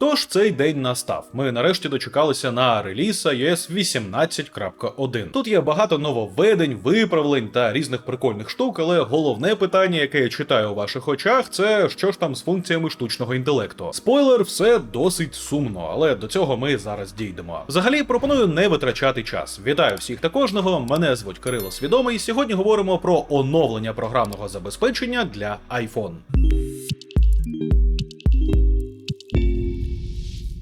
Тож цей день настав. Ми нарешті дочекалися на реліз iOS 18.1. Тут є багато нововведень, виправлень та різних прикольних штук, але головне питання, яке я читаю у ваших очах, це що ж там з функціями штучного інтелекту. Спойлер, все досить сумно, але до цього ми зараз дійдемо. Взагалі пропоную не витрачати час. Вітаю всіх та кожного. Мене звуть Кирило Свідомий. Сьогодні говоримо про оновлення програмного забезпечення для iPhone.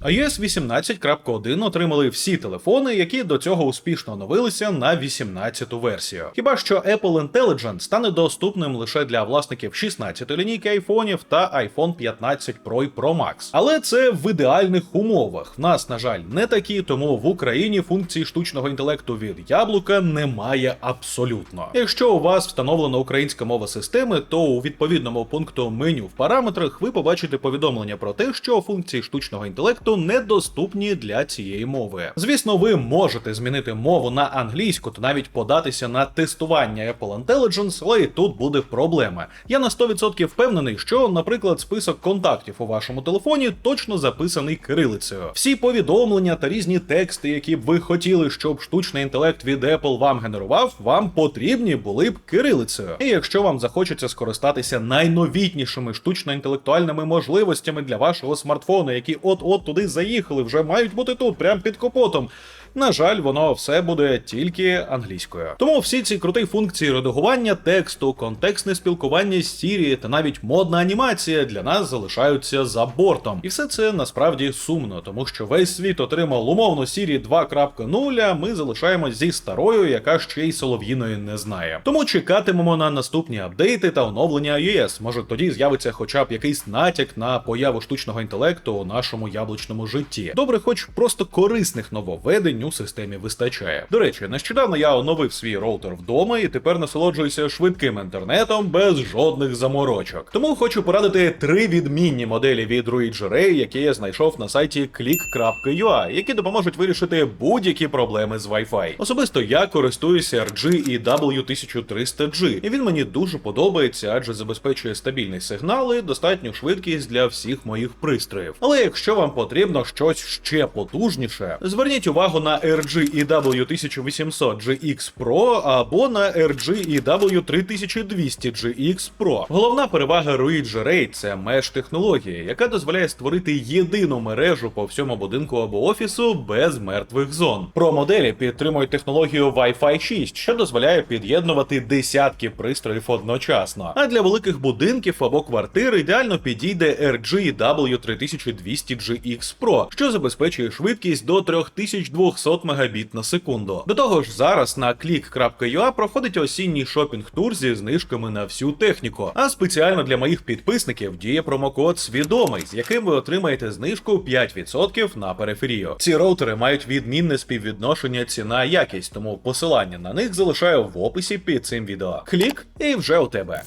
iOS 18.1 отримали всі телефони, які до цього успішно оновилися на 18-ту версію. Хіба що Apple Intelligence стане доступним лише для власників 16-ї лінійки айфонів та iPhone 15 Pro і Pro Max. Але це в ідеальних умовах. В нас, на жаль, не такі, тому в Україні функції штучного інтелекту від яблука немає абсолютно. Якщо у вас встановлена українська мова системи, то у відповідному пункту меню в параметрах ви побачите повідомлення про те, що функції штучного інтелекту недоступні для цієї мови. Звісно, ви можете змінити мову на англійську та навіть податися на тестування Apple Intelligence, але і тут буде проблема. Я на 100% впевнений, що, наприклад, список контактів у вашому телефоні точно записаний кирилицею. Всі повідомлення та різні тексти, які б ви хотіли, щоб штучний інтелект від Apple вам генерував, вам потрібні були б кирилицею. І якщо вам захочеться скористатися найновітнішими штучно-інтелектуальними можливостями для вашого смартфону, які от-от туди заїхали, вже мають бути тут, прямо під капотом. На жаль, воно все буде тільки англійською. Тому всі ці круті функції редагування тексту, контекстне спілкування з Siri та навіть модна анімація для нас залишаються за бортом. І все це насправді сумно, тому що весь світ отримав умовно Siri 2.0, а ми залишаємось зі старою, яка ще й солов'їної не знає. Тому чекатимемо на наступні апдейти та оновлення iOS. Може тоді з'явиться хоча б якийсь натяк на появу штучного інтелекту у нашому яблучному житті. Добре, хоч просто корисних нововведень у системі вистачає. До речі, нещодавно я оновив свій роутер вдома і тепер насолоджуюся швидким інтернетом без жодних заморочок. Тому хочу порадити три відмінні моделі від Ruigi Ray, які я знайшов на сайті click.ua, які допоможуть вирішити будь-які проблеми з Wi-Fi. Особисто я користуюся RG EW1300G, і він мені дуже подобається, адже забезпечує стабільний сигнал і достатню швидкість для всіх моїх пристроїв. Але якщо вам потрібно щось ще потужніше, зверніть увагу на RG EW1800GX Pro або на RG EW3200GX Pro. Головна перевага Ruigi Ray – це меж технології, яка дозволяє створити єдину мережу по всьому будинку або офісу без мертвих зон. Про моделі підтримують технологію Wi-Fi 6, що дозволяє під'єднувати десятки пристроїв одночасно. А для великих будинків або квартир ідеально підійде RG EW3200GX Pro, що забезпечує швидкість до 3200 Мбіт на секунду. До того ж, зараз на click.ua проходить осінній шопінг-тур зі знижками на всю техніку. А спеціально для моїх підписників діє промокод свідомий, з яким ви отримаєте знижку 5% на периферію. Ці роутери мають відмінне співвідношення ціна якість, тому посилання на них залишаю в описі під цим відео. Клік і вже у тебе.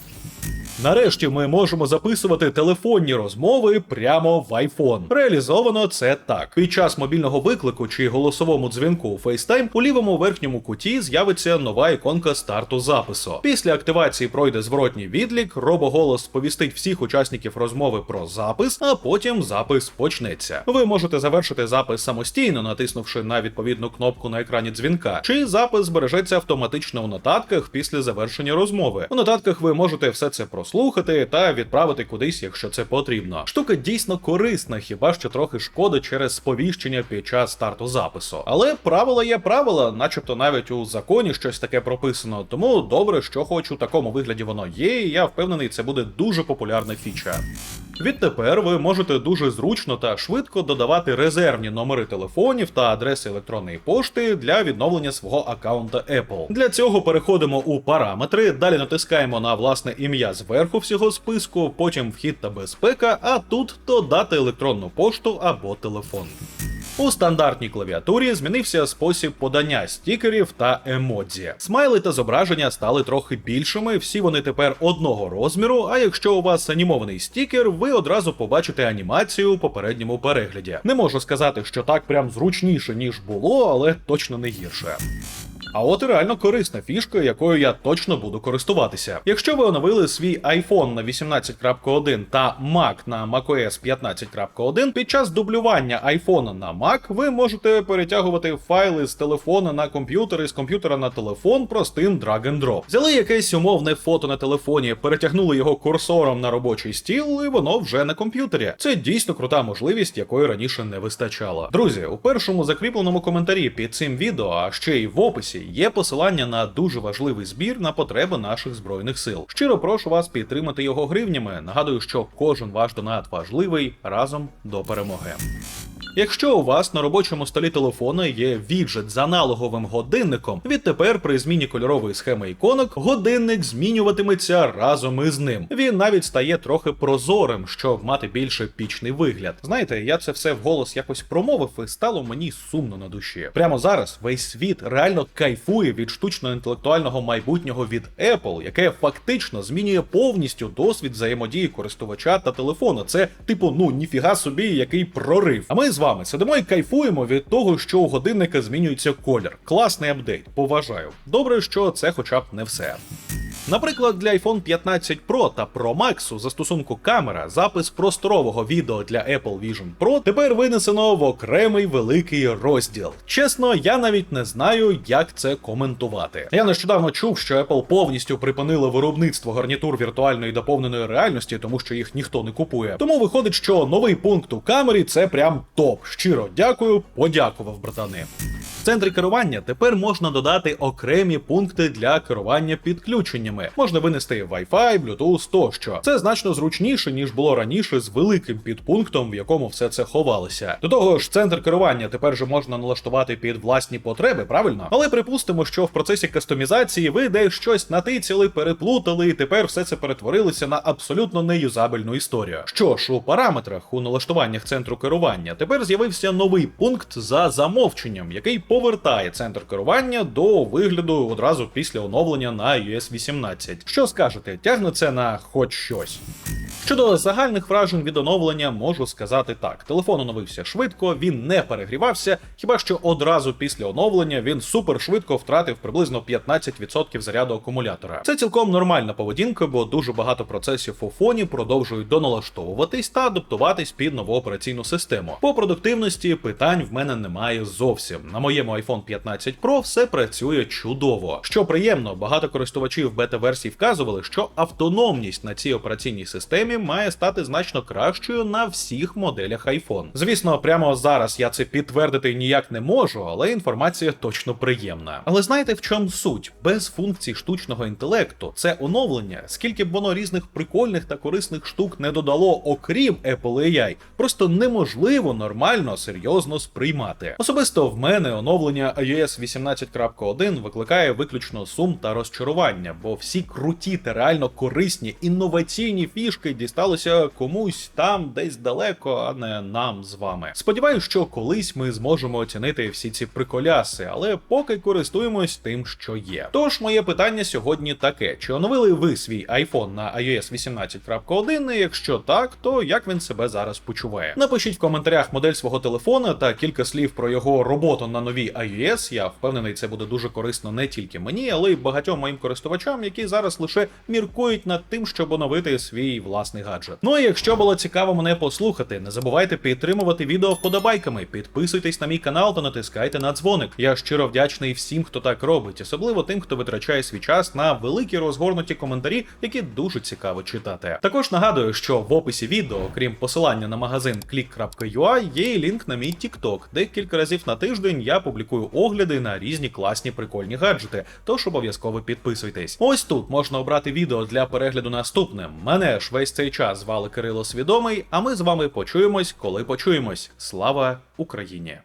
Нарешті ми можемо записувати телефонні розмови прямо в iPhone. Реалізовано це так: під час мобільного виклику чи голосовому дзвінку у FaceTime у лівому верхньому куті з'явиться нова іконка старту запису. Після активації пройде зворотній відлік, робоголос сповістить всіх учасників розмови про запис, а потім запис почнеться. Ви можете завершити запис самостійно, натиснувши на відповідну кнопку на екрані дзвінка, чи запис збережеться автоматично у нотатках після завершення розмови. У нотатках ви можете все це прослухати та відправити кудись, якщо це потрібно. Штука дійсно корисна, хіба що трохи шкода через сповіщення під час старту запису. Але правила є правила, начебто навіть у законі щось таке прописано. Тому добре, що хоч у такому вигляді воно є, і я впевнений, це буде дуже популярна фіча. Відтепер ви можете дуже зручно та швидко додавати резервні номери телефонів та адреси електронної пошти для відновлення свого аккаунта Apple. Для цього переходимо у параметри, далі натискаємо на власне ім'я зверху всього списку, потім вхід та безпека, а тут додати електронну пошту або телефон. У стандартній клавіатурі змінився спосіб подання стікерів та емодзі. Смайли та зображення стали трохи більшими, всі вони тепер одного розміру. А якщо у вас анімований стікер, ви одразу побачите анімацію у попередньому перегляді. Не можу сказати, що так прям зручніше ніж було, але точно не гірше. А от і реально корисна фішка, якою я точно буду користуватися. Якщо ви оновили свій iPhone на 18.1 та Mac на macOS 15.1, під час дублювання iPhone на Mac ви можете перетягувати файли з телефона на комп'ютер і з комп'ютера на телефон простим drag and drop. Взяли якесь умовне фото на телефоні, перетягнули його курсором на робочий стіл, і воно вже на комп'ютері. Це дійсно крута можливість, якої раніше не вистачало. Друзі, у першому закріпленому коментарі під цим відео, а ще й в описі, є посилання на дуже важливий збір на потреби наших збройних сил. Щиро прошу вас підтримати його гривнями. Нагадую, що кожен ваш донат важливий разом до перемоги. Якщо у вас на робочому столі телефона є віджит з аналоговим годинником, відтепер при зміні кольорової схеми іконок годинник змінюватиметься разом із ним. Він навіть стає трохи прозорим, щоб мати більш епічний вигляд. Знаєте, я це все вголос якось промовив і стало мені сумно на душі. Прямо зараз весь світ реально кайфує від штучно-інтелектуального майбутнього від Apple, яке фактично змінює повністю досвід взаємодії користувача та телефона. Це типу, ну ніфіга собі, який прорив. А ми з вами сидимо і кайфуємо від того, що у годинника змінюється колір. Класний апдейт, поважаю. Добре, що це хоча б не все. Наприклад, для iPhone 15 Pro та Pro Max у застосунку камера запис просторового відео для Apple Vision Pro тепер винесено в окремий великий розділ. Чесно, я навіть не знаю, як це коментувати. Я нещодавно чув, що Apple повністю припинила виробництво гарнітур віртуальної доповненої реальності, тому що їх ніхто не купує. Тому виходить, що новий пункт у камері це прям топ. Щиро дякую, подякував братани. В центрі керування тепер можна додати окремі пункти для керування підключеннями. Можна винести Wi-Fi, Bluetooth тощо. Це значно зручніше ніж було раніше з великим підпунктом, в якому все це ховалося. До того ж, центр керування тепер же можна налаштувати під власні потреби, правильно? Але припустимо, що в процесі кастомізації ви десь щось натицяли, переплутали, і тепер все це перетворилося на абсолютно неюзабельну історію. Що ж, у параметрах у налаштуваннях центру керування тепер з'явився новий пункт за замовченням, який повертає центр керування до вигляду одразу після оновлення на US 18. Що скажете, тягне це на хоч щось? Щодо загальних вражень від оновлення, можу сказати так: телефон оновився швидко, він не перегрівався, хіба що одразу після оновлення він супер швидко втратив приблизно 15% заряду акумулятора. Це цілком нормальна поведінка, бо дуже багато процесів у фоні продовжують доналаштовуватись та адаптуватись під нову операційну систему. По продуктивності питань в мене немає зовсім. На моєму iPhone 15 Pro все працює чудово. Що приємно, багато користувачів бета-версій вказували, що автономність на цій операційній системі має стати значно кращою на всіх моделях iPhone. Звісно, прямо зараз я це підтвердити ніяк не можу, але інформація точно приємна. Але знаєте в чому суть? Без функцій штучного інтелекту це оновлення, скільки б воно різних прикольних та корисних штук не додало, окрім Apple AI, просто неможливо нормально серйозно сприймати. Особисто в мене оновлення iOS 18.1 викликає виключно сум та розчарування, бо всі круті та реально корисні інноваційні фішки дісталися комусь там десь далеко, а не нам з вами. Сподіваюсь, що колись ми зможемо оцінити всі ці приколяси, але поки користуємось тим, що є. Тож моє питання сьогодні таке: чи оновили ви свій iPhone на iOS 18.1? І Якщо так, то як він себе зараз почуває? Напишіть в коментарях модель свого телефона та кілька слів про його роботу на новій iOS. Я впевнений, це буде дуже корисно не тільки мені, але й багатьом моїм користувачам, які зараз лише міркують над тим, щоб оновити свій власний гаджет. Ну і якщо було цікаво мене послухати, не забувайте підтримувати відео вподобайками, підписуйтесь на мій канал та натискайте на дзвоник. Я щиро вдячний всім, хто так робить, особливо тим, хто витрачає свій час на великі розгорнуті коментарі, які дуже цікаво читати. Також нагадую, що в описі відео, крім посилання на магазин click.ua, є і лінк на мій TikTok, де кілька разів на тиждень я публікую огляди на різні класні прикольні гаджети. Тож обов'язково підписуйтесь. Ось тут можна обрати відео для перегляду наступним. Мене ж весь цей час звали Кирило Свідомий, а ми з вами почуємось, коли почуємось. Слава Україні!